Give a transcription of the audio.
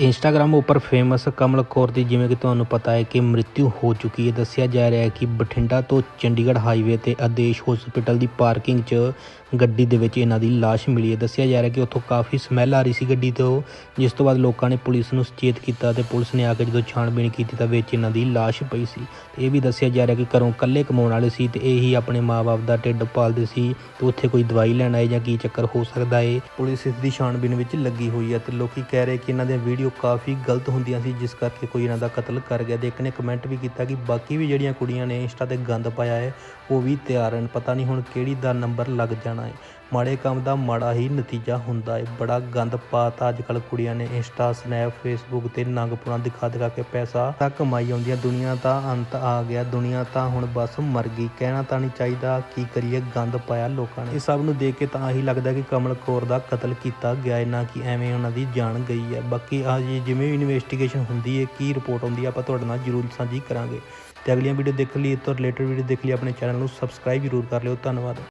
Instagram ਉੱਪਰ famous ਕਮਲ ਕੌਰ ਦੀ ਜਿਵੇਂ ਕਿ ਤੁਹਾਨੂੰ ਪਤਾ ਹੈ ਕਿ ਮ੍ਰਿਤਿੂ ਹੋ ਚੁੱਕੀ ਹੈ। ਦੱਸਿਆ ਜਾ ਰਿਹਾ ਹੈ ਕਿ ਬਠਿੰਡਾ ਤੋਂ ਚੰਡੀਗੜ੍ਹ ਹਾਈਵੇ ਤੇ ਆਦੇਸ਼ ਹਸਪੀਟਲ ਦੀ ਪਾਰਕਿੰਗ 'ਚ ਗੱਡੀ ਦੇ ਵਿੱਚ ਇਹਨਾਂ ਦੀ ਲਾਸ਼ ਮਿਲੀ ਹੈ। ਦੱਸਿਆ ਜਾ ਰਿਹਾ ਕਿ ਉੱਥੋਂ ਕਾਫੀ ਸਮੈਲ ਆ ਰਹੀ ਸੀ ਗੱਡੀ ਤੋਂ, ਜਿਸ ਤੋਂ ਬਾਅਦ ਲੋਕਾਂ ਨੇ ਪੁਲਿਸ ਨੂੰ ਸੁਚੇਤ ਕੀਤਾ ਤੇ ਪੁਲਿਸ ਨੇ ਆ ਕੇ ਜਦੋਂ ਛਾਣਬੀਣ ਕੀਤੀ ਤਾਂ ਵਿੱਚ ਇਹਨਾਂ ਦੀ ਲਾਸ਼ ਪਈ ਸੀ। ਤੇ ਇਹ ਵੀ ਦੱਸਿਆ ਜਾ ਰਿਹਾ ਕਿ ਘਰੋਂ ਇਕੱਲੇ ਕਮਾਉਣ ਵਾਲੇ ਸੀ ਤੇ ਇਹ ਹੀ ਆਪਣੇ ਮਾਪੇ ਦਾ ਢਿੱਡ ਪਾਲਦੇ ਸੀ ਤੇ ਉੱਥੇ ਕੋਈ ਦਵਾਈ ਲੈਣ ਆਏ ਜਾਂ ਕੀ ਚੱਕਰ ਹੋ ਸਕਦਾ ਹੈ। ਪੁਲਿਸ ਇਸ ਦੀ ਛਾਣਬੀਣ ਵਿੱਚ ਲੱਗੀ ਹੋਈ ਹੈ ਤੇ ਲੋਕੀ ਕਹਿ ਰਹੇ ਕਿ ਇਹਨਾਂ ਦੀਆਂ ਵੀਡੀਓ ਕਾਫੀ ਗਲਤ ਹੁੰਦੀਆਂ ਸੀ, ਜਿਸ ਕਰਕੇ ਕੋਈ ਇਹਨਾਂ ਦਾ ਕਤਲ ਕਰ ਗਿਆ। ਤੇ ਇੱਕ ਨੇ ਕਮੈਂਟ ਵੀ ਕੀਤਾ ਕਿ ਬਾਕੀ ਵੀ ਜਿਹੜੀਆਂ ਕੁੜੀਆਂ ਨੇ ਇੰਸਟਾ ਤੇ ਗੰਦ ਪਾਇਆ ਹੈ, ਉਹ ਵੀ ਤਿਆਰ ਹਨ। ਪਤਾ ਨਹੀਂ ਹੁਣ ਕਿਹੜੀ ਦਾ ਨੰਬਰ ਲੱਗ ਜਾਣਾ ਹੈ। ਮਾੜੇ ਕੰਮ ਦਾ ਮਾੜਾ ਹੀ ਨਤੀਜਾ ਹੁੰਦਾ ਹੈ। ਬੜਾ ਗੰਦ ਪਾਤਾ ਅੱਜ ਕੱਲ ਕੁੜੀਆਂ ਨੇ ਇੰਸਟਾ ਸਨੈਪ ਫੇਸਬੁੱਕ ਤੇ ਨੰਗਪੁਣਾ ਦਿਖਾ ਦਿਖਾ ਕੇ ਪੈਸਾ ਤਾਂ ਕਮਾਈ ਆਉਂਦੀਆਂ ਦੁਨੀਆ ਦਾ ਅੰਤ ਆ ਗਿਆ, ਦੁਨੀਆ ਤਾਂ ਹੁਣ ਬਸ ਮਰ ਗਈ। ਕਹਿਣਾ ਤਾਂ ਨਹੀਂ ਚਾਹੀਦਾ ਕੀ ਕਰੀਏ, ਗੰਦ ਪਾਇਆ ਲੋਕਾਂ ਨੇ। ਇਹ ਸਭ ਨੂੰ ਦੇਖ ਕੇ ਤਾਂ ਹੀ ਲੱਗਦਾ ਕਿ ਕਮਲ ਕੌਰ ਦਾ ਕਤਲ ਕੀਤਾ ਗਿਆ ਹੈ, ਨਾ ਕਿ ਐਵੇਂ ਉਹਨਾਂ ਦੀ ਜਾਨ ਗਈ ਹੈ। ਬਾਕੀ ਆ ਜੀ, ਜਿਵੇਂ ਵੀ ਇਨਵੈਸਟੀਗੇਸ਼ਨ ਹੁੰਦੀ ਹੈ, ਕੀ ਰਿਪੋਰਟ ਆਉਂਦੀ ਹੈ, ਆਪਾਂ ਤੁਹਾਡੇ ਨਾਲ ਜ਼ਰੂਰ ਸਾਂਝੀ ਕਰਾਂਗੇ। ਤੇ ਅਗਲੀਆਂ ਵੀਡੀਓ ਦੇਖਣ ਲਈ ਇਸ ਤੋਂ ਰਿਲੇਟਡ ਵੀਡੀਓ ਦੇਖ ਲਈ, ਆਪਣੇ ਚੈਨਲ ਨੂੰ ਸਬਸਕ੍ਰਾਈਬ ਜ਼ਰੂਰ ਕਰ ਲਿਓ। ਧੰਨਵਾਦ।